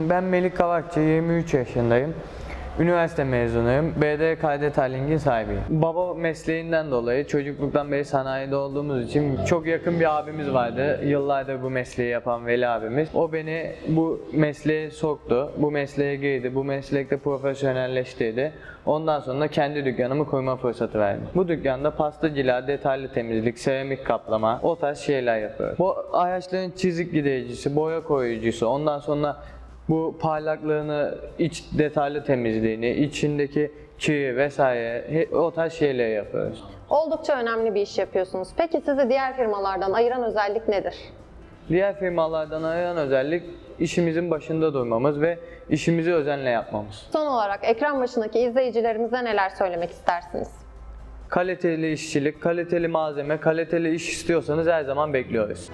Ben Melik Kavakçı, 23 yaşındayım. Üniversite mezunuyum. BD Kaydet Holding'in sahibiyim. Baba mesleğinden dolayı çocukluktan beri sanayide olduğumuz için çok yakın bir abimiz vardı. Yıllardır bu mesleği yapan Veli abimiz. O beni bu mesleğe soktu. Bu mesleğe girdi. Bu meslekte profesyonelleştirdi. Ondan sonra kendi dükkanımı kurma fırsatı verdi. Bu dükkanda pastacılığa, detaylı temizlik, seramik kaplama, o tarz şeyler yapıyoruz. Bu araçların çizik gidericisi, boya koyucusu, ondan sonra bu parlaklığını, iç detaylı temizliğini, içindeki kiri vesaire o tarz şeyler yapıyoruz. Oldukça önemli bir iş yapıyorsunuz. Peki sizi diğer firmalardan ayıran özellik nedir? Diğer firmalardan ayıran özellik işimizin başında durmamız ve işimizi özenle yapmamız. Son olarak ekran başındaki izleyicilerimize neler söylemek istersiniz? Kaliteli işçilik, kaliteli malzeme, kaliteli iş istiyorsanız her zaman bekliyoruz.